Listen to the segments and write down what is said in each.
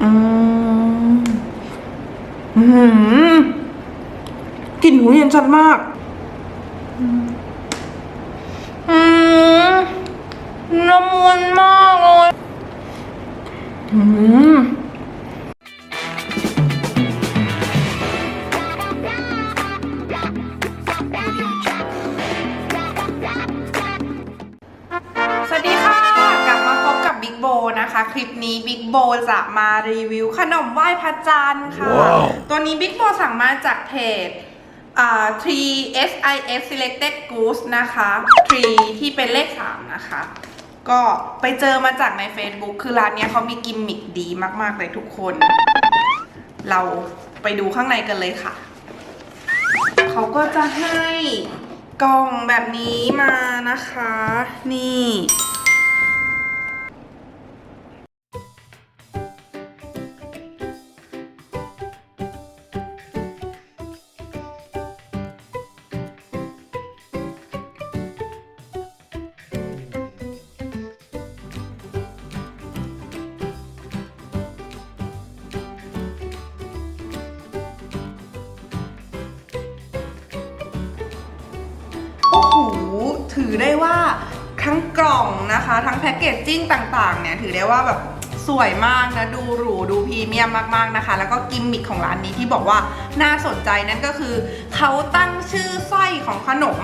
อืมอืมกลิ่นหูเย็นชัดมากอืมละมุนมากเลยอืม นะคะคลิปนี้บิ๊กโบจะมารีวิวขนมไหว้พระจันทร์ค่ะ ว้าว ตัวนี้บิ๊กโบสั่งมาจากเพจอ่า 3SIF Selected Goods นะคะ 3 ที่เป็นเลข 3 นะคะ ก็ไปเจอมาจากใน Facebook คือร้านเนี้ยเขามีกิมมิคดีมากๆเลยทุกคน เราไปดูข้างในกันเลยค่ะ เขาก็จะให้กล่องแบบนี้มานะคะ นี่ อได้ว่าทั้งกล่องนะคะ ทั้งแพคเกจจิ้งต่างๆ เนี่ย ถือได้ว่าแบบสวยมากนะ ดูหรู ดูพรีเมียมมากๆนะคะ แล้วก็กิมมิคของร้านนี้ที่บอกว่าน่าสนใจนั่นก็คือ เขาตั้งชื่อไส้ของขนม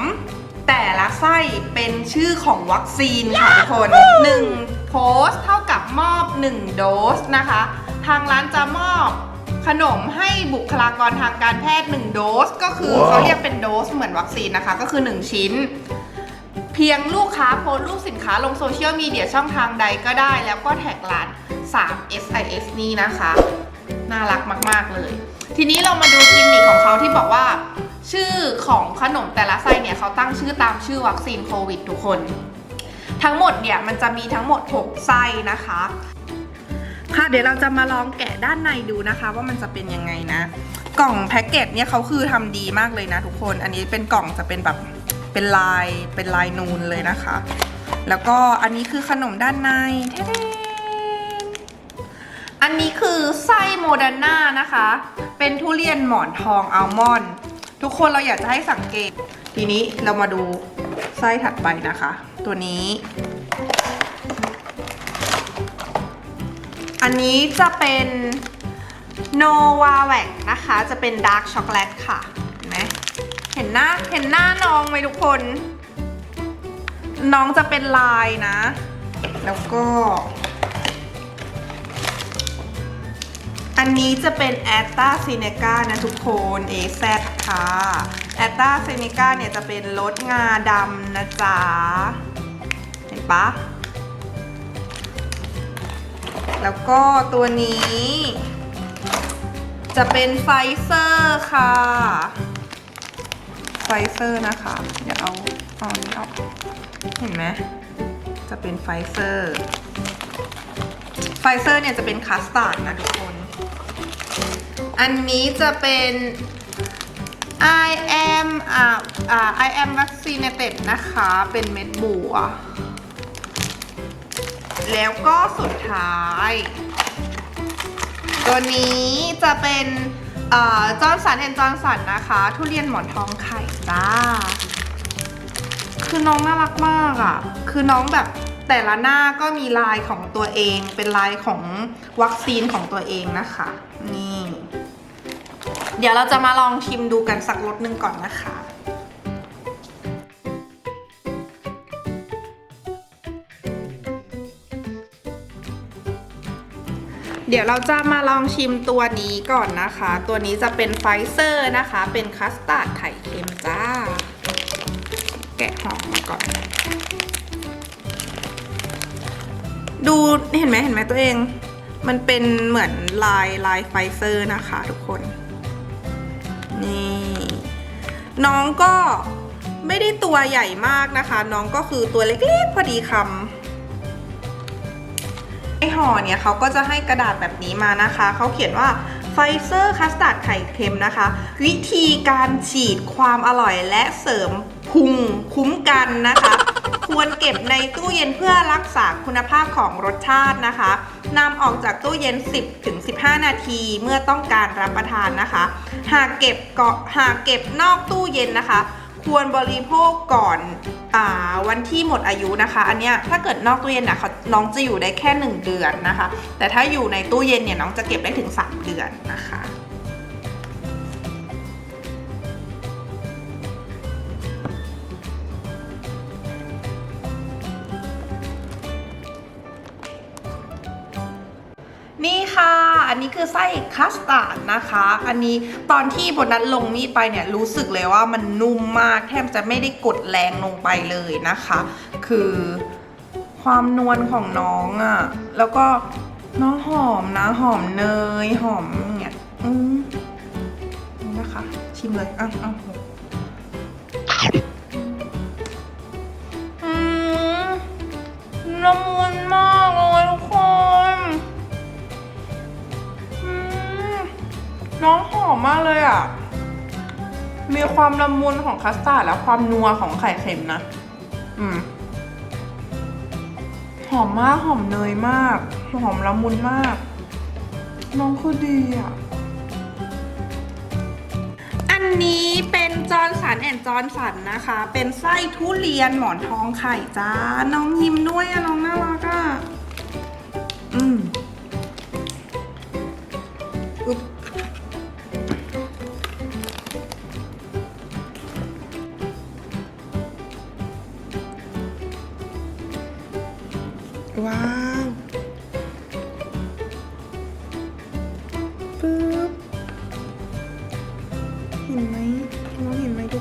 แต่ละไส้เป็นชื่อของวัคซีนค่ะทุกคน1โพสต์เท่ากับมอบ 1 โดสนะคะ ทางร้านจะมอบขนมให้บุคลากรทางการแพทย์ 1 โดส ก็คือว้าวเขาเรียกเป็นโดสเหมือนวัคซีนนะคะ ก็คือ 1 ชิ้นเพียงลูกค้าโพสรูปสินค้าลงโซเชียลมีเดียช่องทางใดก็ได้ แล้วก็แท็กร้าน 3 SIS นี่นะคะ น่ารักมาก ๆ เลย ทีนี้เรามาดูกิมมิคของเขาที่บอกว่า ชื่อของขนมแต่ละไส้เนี่ยเขาตั้งชื่อตามชื่อวัคซีนโควิดทุกคน ทั้งหมดเนี่ยมันจะมีทั้งหมด 6 ไส้นะคะ ค่ะเดี๋ยวเราจะมาลองแกะด้านในดูนะคะ ว่ามันจะเป็นยังไงนะ กล่องแพ็กเกจเนี่ยเขาคือทำดีมากเลยนะทุกคน อันนี้เป็นกล่องจะเป็นแบบ เป็นลายเป็นลายนูนเลยนะคะ แล้วก็อันนี้คือขนมด้านในเท่อันนี้คือไส้โมเดอร์นานะคะ เป็นทุเรียนหมอนทองอัลมอนด์ทุกคนเราอยากจะให้สังเกต ทีนี้เรามาดูไส้ถัดไปนะคะ ตัวนี้ อันนี้จะเป็นโนวาแวกนะคะ จะเป็นดาร์กช็อกโกแลตค่ะ เห็นหมเห็นหน้าเห็นหน้าน้องไหมทุกคน น้องจะเป็นลายนะ แล้วก็ อันนี้จะเป็นแอตตาซีเนกานะทุกคน AZ ค่ะแอตตาซีเนกาเนี่ยจะเป็นรสงาดำนะจ๊ะ เห็นปะแล้วก็ตัวนี้ จะเป็นไฟเซอร์ค่ะ ไฟเซอร์นะคะเดี๋ยวเอาเอาอันนี้ออกเห็นไหมจะเป็นไฟเซอร์ ไฟเซอร์เนี่ยจะเป็นคัสตาร์ดนะทุกคน อันนี้จะเป็น I am อ่าอ่า I am vaccinated นะคะ เป็นเม็ดบัว แล้วก็สุดท้าย ตัวนี้จะเป็น จอร์นสันแอนจอร์นสันนะคะ ทุเรียนหมอนทองไข่จ้า คือน้องน่ารักมากอะ่ะ คือน้องแบบแต่ละหน้าก็มีลายของตัวเอง เป็นลายของวัคซีนของตัวเองนะคะ นี่ เดี๋ยวเราจะมาลองชิมดูกันสักรสหนึ่งก่อนนะคะ เดี๋ยวเราจะมาลองชิมตัวนี้ก่อนนะคะ ตัวนี้จะเป็นไฟเซอร์นะคะ เป็นคัสตาร์ดไข่เค็มจ้า แกะห่อมาก่อน ดูเห็นไหมเห็นไหมตัวเอง มันเป็นเหมือนลายลายไฟเซอร์นะคะทุกคน นี่ น้องก็ไม่ได้ตัวใหญ่มากนะคะ น้องก็คือตัวเล็กๆพอดีคำ ในห่อเนี่ยเขาก็จะให้กระดาษแบบนี้มานะคะ เขาเขียนว่าไฟเซอร์คัสตาร์ดไข่เค็มนะคะ วิธีการฉีดความอร่อยและเสริมพุงคุ้มกันนะคะ ควรเก็บในตู้เย็นเพื่อรักษาคุณภาพของรสชาตินะคะนำออกจากตู้เย็น 10ถึง15 นาทีเมื่อต้องการรับประทานนะคะ หากเก็บเกาะหากเก็บนอกตู้เย็นนะคะ ควรบริโภคก่อนอวันที่หมดอายุนะคะ อันเนี้ยถ้าเกิดนอกตู้เย็นน่ะเขาน้องจะอยู่ได้แค่ 1 เดือนนะคะ แต่ถ้าอยู่ในตู้เย็นเนี่ยน้องจะเก็บได้ถึง 3 เดือนนะคะ อันนี้คือไส้คัสตาร์ดนะคะ อันนี้ตอนที่บนนั้นลงมีดไปเนี่ยรู้สึกเลยว่ามันนุ่มมากแทบจะไม่ได้กดแรงลงไปเลยนะคะ คือความนวลของน้องอะ่ะ แล้วก็น้องหอมนะ หอมเนย หอมเนี่ยอืมนะคะ ชิมเลยอะอะ มมากเลยอะ มีความละมุนของคัสตาร์ดและความนัวของไข่เค็มนะ อืม หอมมากหอมเนยมาก หอมละมุนมาก น้องคือดีอะ อันนี้เป็นจอร์นสันแอนจอร์นสันนะคะ เป็นไส้ทุเรียนหมอนทองไข่จ้า น้องยิ้มด้วยอะน้องน่ารักอะอืมอุ๊บ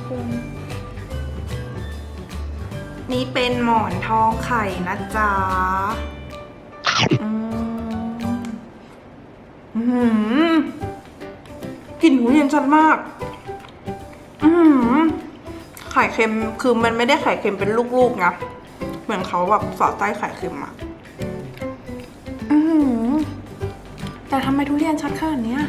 คน นี่เป็นหมอนทองไข่นะจ๊ะอืมอื้อหือกลิ่นหูเย็นชัดมาก อือหือไข่เค็มคือมันไม่ได้ไข่เค็มเป็นลูกๆนะเหมือนเขาแบบสอดใต้ไข่เค็มอะอือหือแต่ทำไมทุเรียนชัดขนาดเนี้ย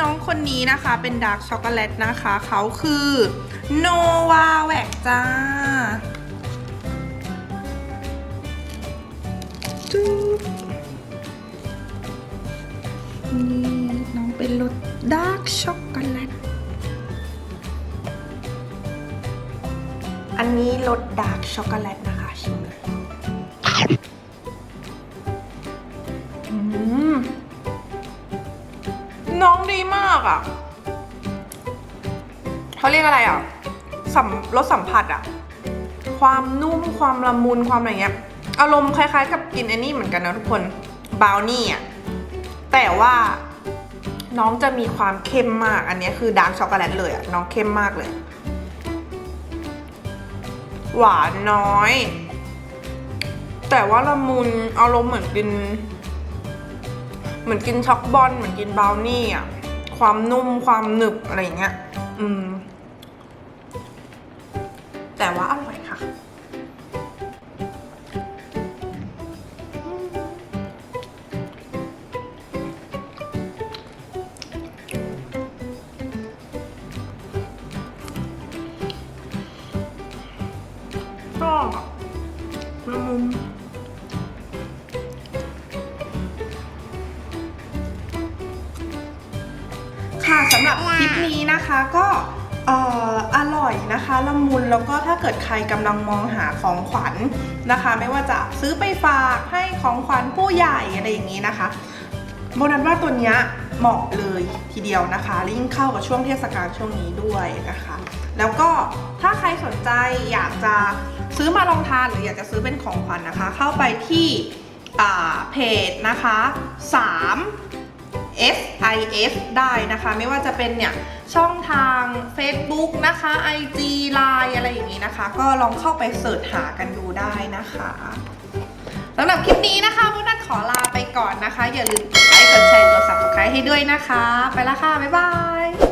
น้องคนนี้นะคะเป็นดาร์กช็อกโกแลตนะคะ เขาคือโนวาแวกจ้าจุ๊บนี่น้องเป็นรสดาร์กช็อกโกแลต อันนี้รสดาร์กช็อกโกแลตนะคะชิมเลย มากอะ่ะเขาเรียกอะไรอะ่ะสัมรสสัมผัสอะ่ะ ความนุ่มความละมุนความอะไรเงี้ย อารมณ์คล้ายๆ กับกินไอันนี้เหมือนกันนะทุกคนบราวนี่อะแต่ว่าน้องจะมีความเข้มมาก อันนี้คือดาร์กช็อกโกแลตเลยอะ่ะน้องเข้มมากเลย หวานน้อย แต่ว่าละมุนอารมณ์เหมือนกิน เหมือนกินช็อกบอลเหมือนกินบราวนี่อะ ความนุ่มความหนึบอะไรอย่างเงี้ย อืม แต่ว่าอร่อย นะคะละมุนแล้วก็ถ้าเกิดใครกำลังมองหาของขวัญนะคะ ไม่ว่าจะซื้อไปฝากให้ของขวัญผู้ใหญ่อะไรอย่างนี้นะคะโบนัสว่าตัวเนี้ยเหมาะเลยทีเดียวนะคะและยิ่งเข้ากับช่วงเทศกาลช่วงนี้ด้วยนะคะ แล้วก็ถ้าใครสนใจอยากจะซื้อมาลองทานหรืออยากจะซื้อเป็นของขวัญนะคะ เข้าไปที่เพจนะคะ 3 SIS ได้นะคะ ไม่ว่าจะเป็นเนี่ย ช่องทาง Facebook นะคะ IG Line อะไรอย่างนี้นะคะ ก็ลองเข้าไปเสิร์ชหากันดูได้นะคะสำหรับคลิปนี้นะคะพวกนัทขอลาไปก่อนนะคะ อย่าลืมกดไลค์กดแชร์กด subscribe ให้ด้วยนะคะ ไปละค่ะ บ๊ายบาย